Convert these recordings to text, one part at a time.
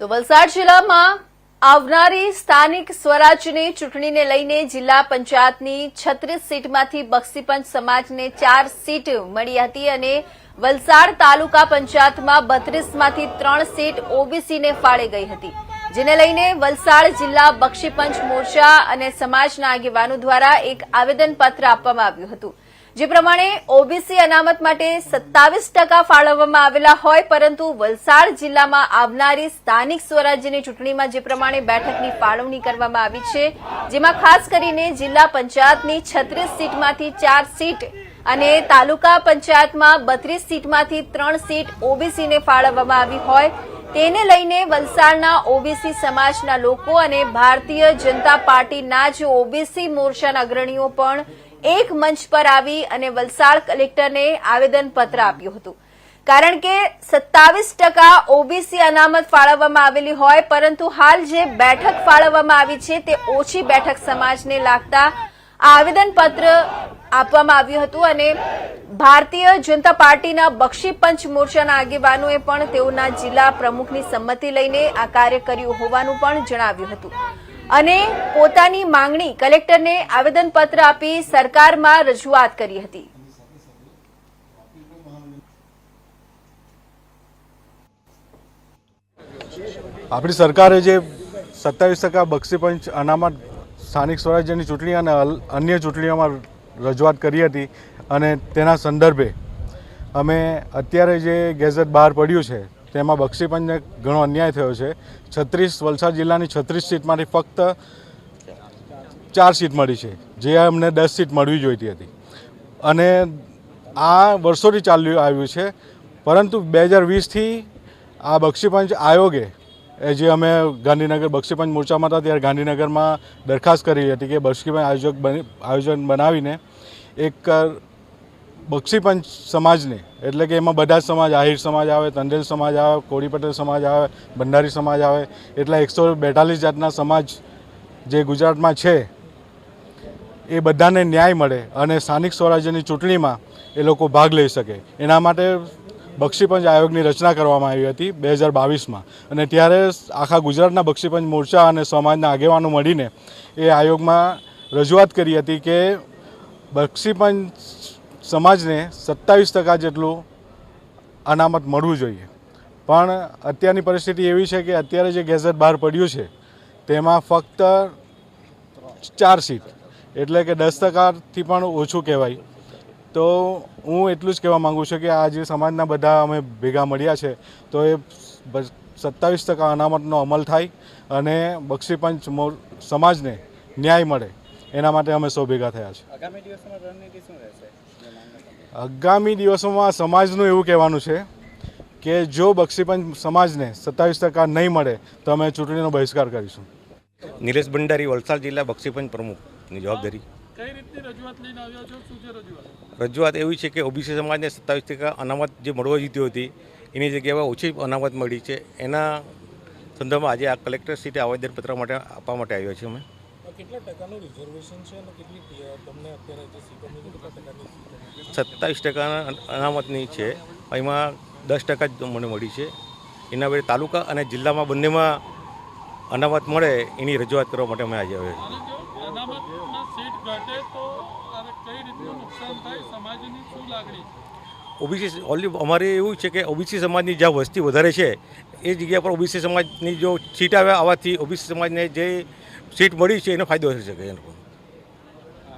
તો વલસાડ જિલ્લામાં આવનારી સ્થાનિક સ્વરાજ્યની ચૂંટણીને લઈને જિલ્લા પંચાયતની છત્રીસ સીટમાંથી બક્ષીપંચ સમાજને ચાર સીટ મળી હતી અને વલસાડ તાલુકા પંચાયતમાં બત્રીસમાંથી ત્રણ સીટ ઓબીસીને ફાળે ગઈ હતી. જેને લઈને વલસાડ જિલ્લા બક્ષીપંચ મોરચા અને સમાજના આગેવાનો દ્વારા એક આવેદનપત્ર આપવામાં આવ્યું હતું. જે પ્રમાણે ઓબીસી અનામત માટે સત્તાવીસ ટકા ફાળવવામાં આવેલા હોય, પરંતુ વલસાડ જિલ્લામાં આવનારી સ્થાનિક સ્વરાજ્યની ચૂંટણીમાં જે પ્રમાણે બેઠકની ફાળવણી કરવામાં આવી છે, જેમાં ખાસ કરીને જિલ્લા પંચાયતની છત્રીસ સીટમાંથી ચાર સીટ અને તાલુકા પંચાયતમાં બત્રીસ સીટમાંથી ત્રણ સીટ ઓબીસીને ફાળવવામાં આવી હોય, તેને લઈને વલસાડના ઓબીસી સમાજના લોકો અને ભારતીય જનતા પાર્ટીના જ ઓબીસી મોરચાના અગ્રણીઓ પણ એક મંચ પર આવી અને વલસાડ કલેક્ટરને આવેદનપત્ર આપ્યું હતું. કારણ કે સત્તાવીસ ટકા ઓબીસી અનામત ફાળવવામાં આવેલી હોય, પરંતુ હાલ જે બેઠક ફાળવવામાં આવી છે તે ઓછી બેઠક સમાજને લાગતા આ આવેદનપત્ર આપવામાં આવ્યું હતું અને ભારતીય જનતા પાર્ટીના બક્ષી પંચ મોરચાના આગેવાનોએ પણ તેઓના જિલ્લા પ્રમુખની સંમતિ લઈને આ કાર્ય કર્યું હોવાનું પણ જણાવ્યું હતું. અને પોતાની માંગણી કલેક્ટરને આવેદનપત્ર આપી સરકારમાં રજૂઆત કરી હતી. આપણી સરકારે જે સત્તાવીસ ટકા બક્ષીપંચ અનામત સ્થાનિક સ્વરાજ્યની ચૂંટણી અને અન્ય ચૂંટણીઓમાં રજૂઆત કરી હતી અને તેના સંદર્ભે અમે અત્યારે જે ગેઝેટ બહાર પડ્યું છે તેમાં બક્ષીપંચને ઘણો અન્યાય થયો છે. છત્રીસ, વલસાડ જિલ્લાની છત્રીસ સીટમાંથી ફક્ત ચાર સીટ મળી છે, જે અમને દસ સીટ મળવી જોઈતી હતી. અને આ વર્ષોથી ચાલ્યું આવ્યું છે, પરંતુ બે હજાર વીસથી આ બક્ષીપંચ આયોગે, એ જે અમે ગાંધીનગર બક્ષીપંચ મોરચામાં હતા, ત્યારે ગાંધીનગરમાં દરખાસ્ત કરી હતી કે બક્ષીપંચ આયોજક આયોજન બનાવીને એક બક્ષીપંચ સમાજને, એટલે કે એમાં બધા સમાજ, આહિર સમાજ આવે, તંડેલ સમાજ આવે, કોળી પટેલ સમાજ આવે ભંડારી સમાજ આવે, એટલા એકસો બેતાલીસ જાતના સમાજ જે ગુજરાતમાં છે, એ બધાને ન્યાય મળે અને સ્થાનિક સ્વરાજ્યની ચૂંટણીમાં એ લોકો ભાગ લઈ શકે. એના માટે બક્ષીપંચ આયોગની રચના કરવામાં આવી હતી બે હજાર બાવીસમાં. અને ત્યારે આખા ગુજરાતના બક્ષીપંચ મોરચા અને સમાજના આગેવાનો મળીને એ આયોગમાં રજૂઆત કરી હતી કે બક્ષીપંચ સમાજને સત્તાવીસ ટકા જેટલું અનામત મળવું જોઈએ. પણ અત્યારની પરિસ્થિતિ એવી છે કે અત્યારે જે ગેઝેટ બહાર પડ્યું છે, તેમાં ફક્ત ચાર સીટ, એટલે કે દસ ટકાથી પણ ઓછું કહેવાય. તો હું એટલું જ કહેવા માગું છું કે આ જે સમાજના બધા અમે ભેગા મળ્યા છે, તો એ સત્તાવીસ ટકા અનામતનો અમલ થાય અને બક્ષીપંચ સમાજને ન્યાય મળે. એના માટે અમે સૌ ભેગા થયા છે. આગામી દિવસોમાં રણનીતિ શું રહેશે? આગામી દિવસોમાં સમાજનું એવું કહેવાનું છે કે જો બક્ષીપંચ સમાજને સત્તાવીસ ટકા નહીં મળે તો અમે ચૂંટણીનો બહિષ્કાર કરીશું. નિલેશ ભંડારી વલસાડ જિલ્લા બક્ષીપંચ પ્રમુખની જવાબદારી. રજૂઆત લઈને આવ્યા છો? શું છે રજૂઆત? રજૂઆત એવી છે કે ઓબીસી સમાજને સત્તાવીસ ટકા અનામત જે મળવા જીતી હતી એની જગ્યાએ ઓછી અનામત મળી છે. એના સંદર્ભમાં આજે આ કલેક્ટર સીટે આવેદનપત્ર માટે આપવા માટે આવ્યા છીએ અમે. કેટલા ટકાનું રિઝર્વેશન છે અને કેટલી તમને અત્યારે જે સીટો કેટલા ટકાની સત્તાવીસ ટકાના અનામતની છે. એમાં દસ ટકા જ મને મળી છે. એના વડે તાલુકા અને જિલ્લામાં બંનેમાં અનામત મળે એની રજૂઆત કરવા માટે અમે આજે આવ્યા છીએ. જો અનામતમાં સીટ ઘટે તો આને કઈ રીતનું નુકસાન થાય સમાજની શું લાગણી? ઓબીસી ઓનલી અમારે એવું છે કે ઓબીસી સમાજની જ્યાં વસ્તી વધારે છે એ જગ્યા પર ઓબીસી સમાજની જો સીટ આવે આવવાથી ઓબીસી સમાજને જે સીટ મળી છે એનો ફાયદો થઈ શકે એ લોકો.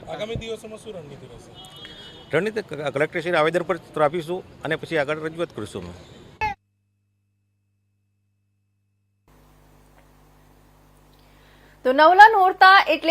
આગામી દિવસોમાં શું રણનીતિ રહેશે? રણનીતિ કલેક્ટરશ્રી આવેદન પર આપીશું અને પછી આગળ રજૂઆત કરીશું અમે. તો નવલા નોરતા એટલે